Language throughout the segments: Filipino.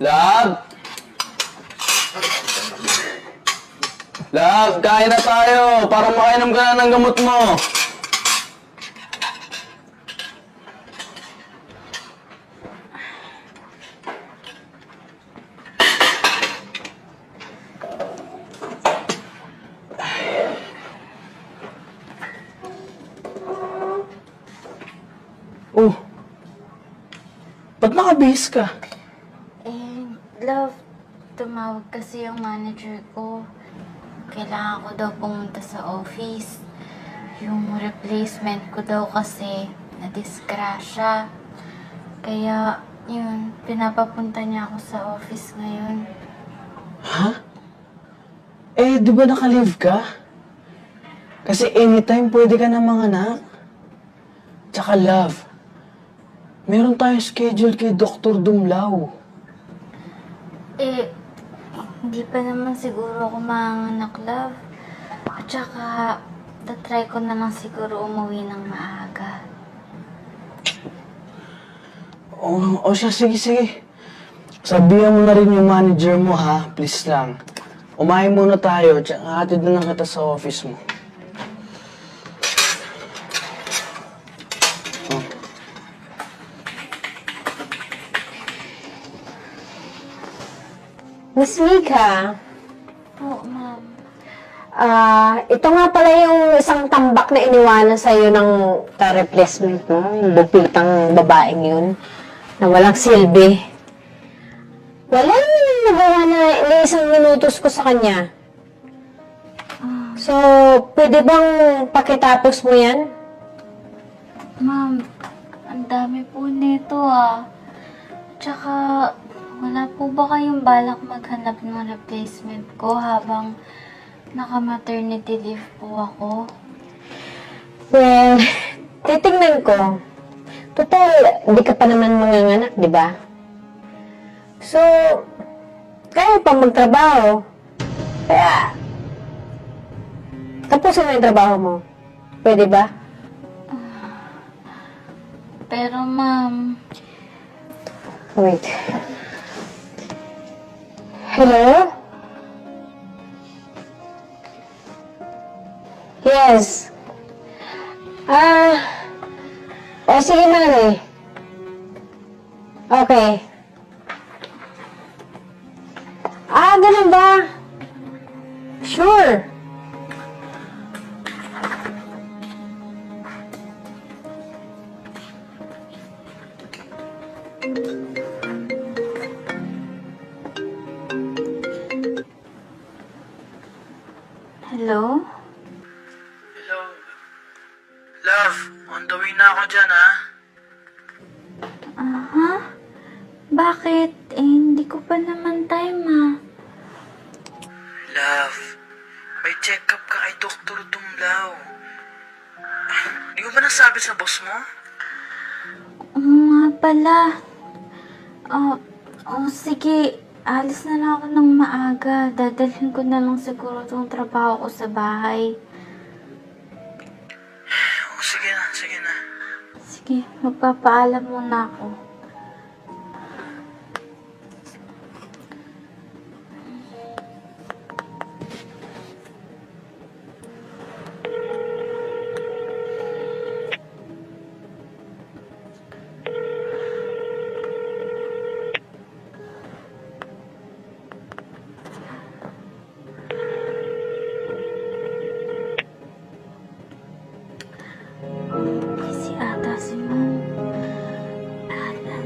Love? Love, kain na tayo para makainom ka na ng gamot mo. Oh. Ba't nakabihis ka? Tumawag kasi yung manager ko. Kailangan ko daw pumunta sa office. Yung replacement ko daw kasi na-disgrasya. Kaya, yun, pinapapunta niya ako sa office ngayon. Ha? Eh, di ba naka-leave ka? Kasi anytime pwede ka na manganak. Tsaka love, meron tayong schedule kay Dr. Dumlao. Eh, hindi pa naman siguro ako manganak, love. At saka, tatry ko na lang siguro umuwi ng maaga. O, o siya, sige, sige. Sabihan mo na rin yung manager mo, ha? Please lang. Umahin muna tayo, tsaka hatid na lang kita sa office mo. Miss Mika, Oo, ma'am. ah, ito nga pala yung isang tambak na iniwanan sa'yo ng ka-replacement mo, yung bupitang babaeng yun, na walang silbi. Wala naman nagawa na ni isang minutos ko sa kanya. So, pwede bang pakitapos mo yan? Ma'am, ang dami po nito ah. Tsaka, wala po ba kayong balak maghanap ng replacement ko habang naka-maternity leave po ako? Well, titignan ko. Total, di ka pa naman manganganak, di ba? So, kaya pa magtrabaho. Kaya, tapusin mo yung trabaho mo. Pwede ba? Pero ma'am, Wait. Hello? Yes. Ah. o sige, Mari. Okay. Ah, ganun ba? Sure. Hello? Hello. Love, on the way na ako dyan, ha? Aha? Bakit? Eh, hindi ko pa naman time ah. Love, may check-up ka kay Dr. Dumlao. Ah, Di mo ba nasabi sa boss mo? Oo nga pala. Oh, oh, sige. Alis na lang ako ng maaga. Dadalhin ko na lang siguro itong trabaho ko sa bahay. Oh, sige na, sige na. Sige, magpapaalam muna ako.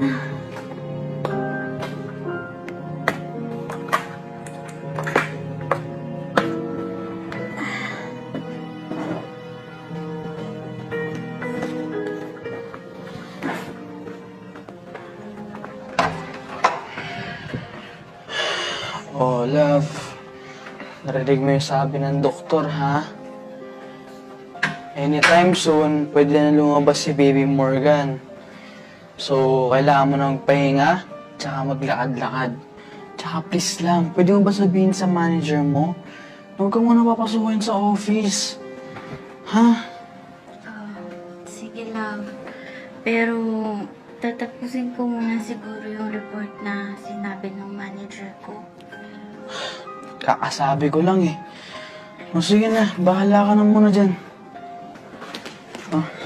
Oh, love. Narinig mo yung sabi ng doktor, ha? Anytime soon, pwede na lumabas si Baby Morgan. So, kailangan mo ng pahinga, tsaka maglakad-lakad. Tsaka please lang, pwede mo ba sabihin sa manager mo? Huwag ka muna papasukin sa office. Ha? Sige lang. Pero, tatapusin ko muna siguro yung report na sinabi ng manager ko. Kakasabi ko lang eh. O sige na, bahala ka na muna dyan. Ah. Ah!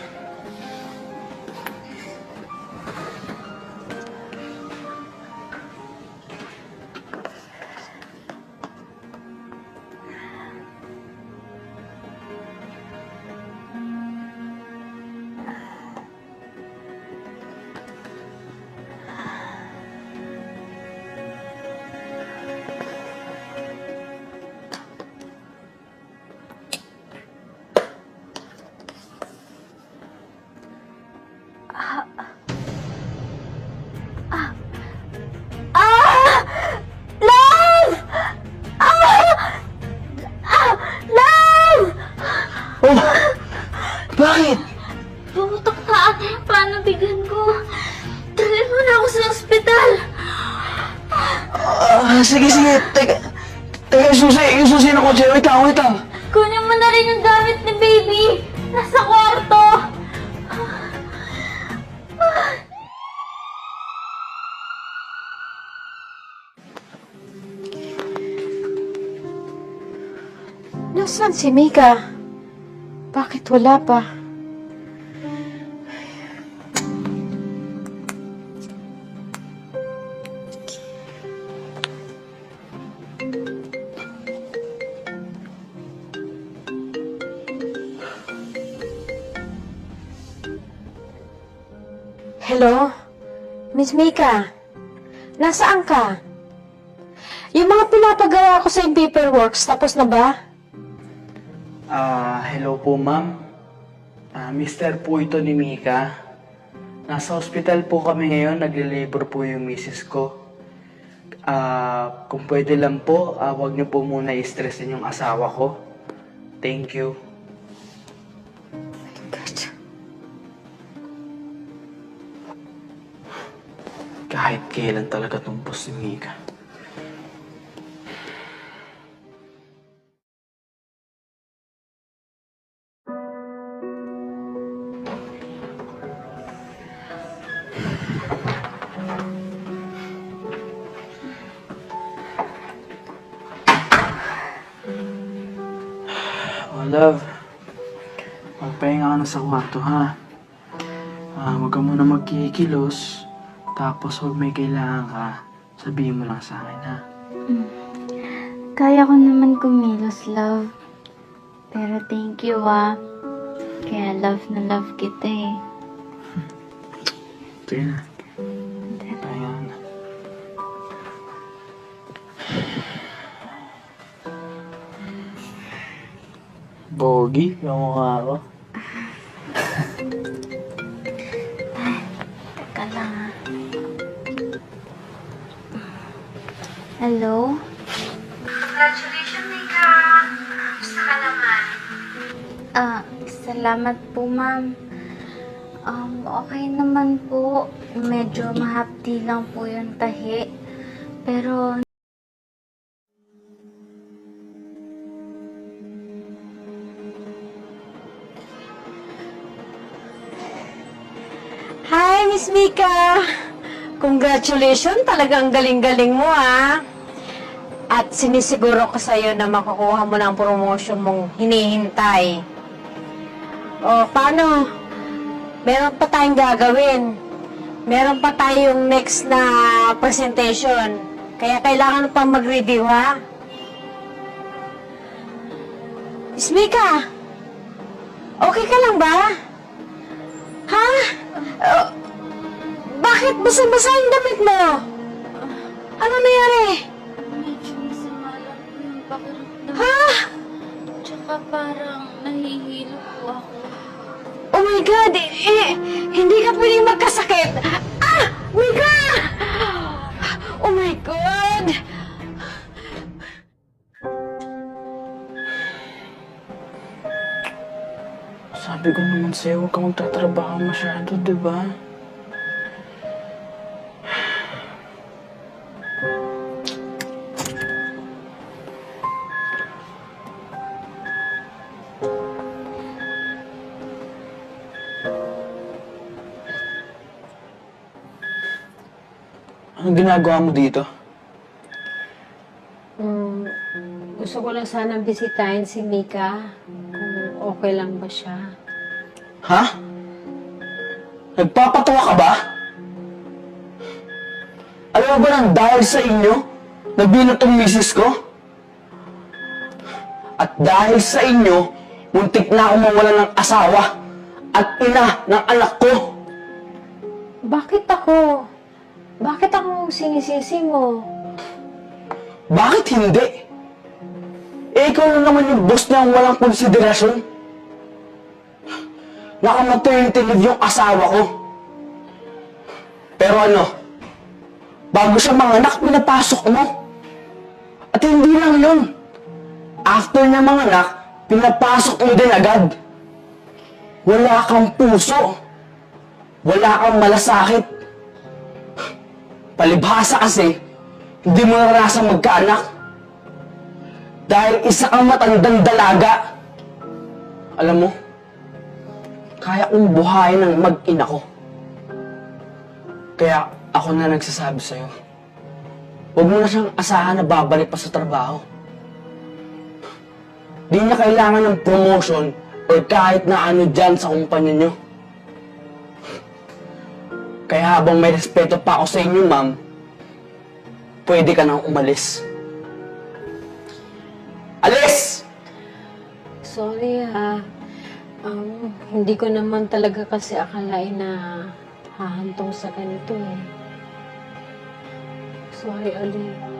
Nasaan si Mika? Bakit wala pa? Hello? Miss Mika? Nasaan ka? Yung mga pinapagawa ko sa paperworks, tapos na ba? Ah, hello po, ma'am. Ah, mister po ito ni Mika. Nasa hospital po kami ngayon, nagle-labor po yung misis ko. Ah, kung pwede lang po, ah, wag niyo po muna i-stressin yung asawa ko. Thank you. Kahit kailan talaga tumpos si Mika. Sa kwarto, ha? Ah, huwag ka muna magkikilos. Tapos huwag may kailangan ka, sabihin mo lang sa akin, ha? Kaya ko naman kumilos, love. Pero thank you, ah. Kaya love na love kita eh. Sige na. Na. Bogi, yung mukha ko. Salamat po, ma'am. Um, okay naman po. Medyo mahapdi lang po yung tahi. Pero Hi, Miss Mika! Congratulations! Talagang galing-galing mo, ha? At sinisiguro ko sa'yo na makukuha mo ng promotion mong hinihintay. O, paano? Meron pa tayong gagawin. Meron pa tayong next na presentation. Kaya kailangan pang mag-review, ha? Miss Mika! Okay ka lang ba? Ha? Uh, bakit basang-basa yung damit mo? Ano nangyari? medyo masama lang po yung pakiramdam. Ha? Tsaka parang nahihilo po ako. My God! Eh, eh, hindi ka pwedeng magkasakit! Ah! Mika! Oh my God! Sabi ko naman sa'yo, huwag kang magtatrabaho masyado, di ba? Anong ginagawa mo dito? Mm, gusto ko lang sana bisitahin si Mika. Kung okay lang ba siya. Ha? Nagpapatawa ka ba? Alam mo ba nang dahil sa inyo, nabinat ang misis ko? At dahil sa inyo, muntik na ako mawala ng asawa at ina ng anak ko. Bakit ako? Bakit ako sinisisi mo? Bakit hindi? Eh, ikaw na naman yung boss niya ang walang konsiderasyon. Nakamaternity leave yung asawa ko. Pero ano, bago siya manganak, pinapasok mo. At hindi lang yun. After niya manganak, pinapasok mo din agad. Wala kang puso. Wala kang malasakit. Palibhasa kasi, hindi mo naranasan magkaanak. Dahil isa kang matandang dalaga. Alam mo, kaya kong buhayin ng mag-ina ko. Kaya ako na nagsasabi sa'yo, huwag mo na siyang asahan na babalik pa sa trabaho. Di niya kailangan ng promotion or kahit na ano dyan sa kumpanya niyo. Kaya habang may respeto pa ako sa inyo, ma'am, pwede ka nang umalis. Alis! Sorry ha. Um, hindi ko naman talaga kasi akalain na hahantong sa ganito eh. Sorry, Ali.